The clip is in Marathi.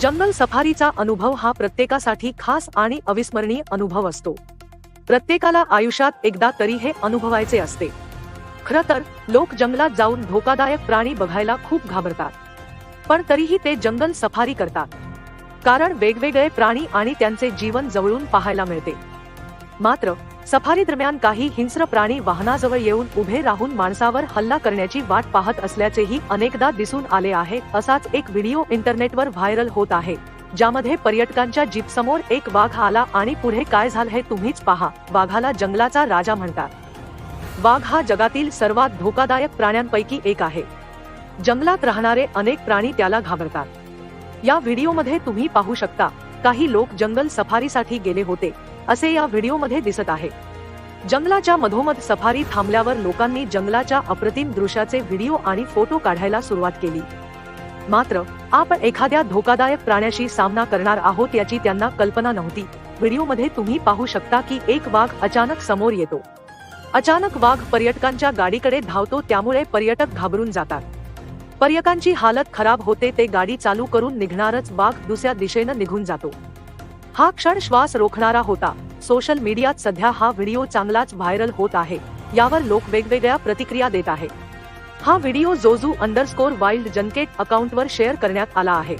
जंगल सफारीचा अनुभव हा प्रत्येकासाठी खास आणि अविस्मरणीय अनुभव असतो. प्रत्येकाला आयुष्यात एकदा तरी हे अनुभवायचे असते. खरं तर लोक जंगलात जाऊन धोकादायक प्राणी बघायला खूप घाबरतात. पण तरीही ते जंगल सफारी करतात. कारण वेगवेगळे प्राणी आणि त्यांचे जीवन जवळून पाहायला मिळते. मात्र सफारी दरम्यान काही हिंस्र प्राणी वाहनाजवळ येऊन उभे राहून माणसावर हल्ला करण्याची वाट पाहत असल्याचेही अनेकदा दिसून आले आहे असाच एक व्हिडिओ इंटरनेटवर व्हायरल होत आहे ज्यामध्ये पर्यटकांच्या जीप समोर एक वाघ आला आणि पुढे काय झालं हे तुम्हीच पहा वाघाला जंगलाचा राजा म्हणतात. वाघ हा जगातील सर्वात धोकादायक प्राण्यांपैकी एक आहे. जंगलात राहणारे अनेक प्राणी त्याला घाबरतात. या व्हिडिओमध्ये तुम्ही पाहू शकता काही लोक जंगल सफारीसाठी गेले होते असे या व्हिडिओमध्ये दिसत आहे. जंगलाच्या मधोमध सफारी थांबल्यावर लोकांनी जंगलाच्या अप्रतिम दृश्याचे व्हिडिओ आणि फोटो काढायला सुरुवात केली. मात्र आपण एखाद्या धोकादायक प्राण्याशी सामना करणार आहोत याची त्यांना कल्पना नव्हती. व्हिडिओमध्ये तुम्ही पाहू शकता की एक वाघ अचानक समोर येतो. अचानक वाघ पर्यटकांच्या गाडीकडे धावतो त्यामुळे पर्यटक घाबरून जातात. पर्यटकांची हालत खराब होते ते गाडी चालू करून निघणारच वाघ दुसऱ्या दिशेनं निघून जातो. हा क्षण श्वास रोखणारा होता. सोशल मीडिया सध्या हा वीडियो चांगलाच व्हायरल होत आहे. यावर लोक वेगवेगळ्या प्रतिक्रिया देत आहे हा video Joju underscore wild junket अकाउंटवर शेअर करण्यात आला आहे.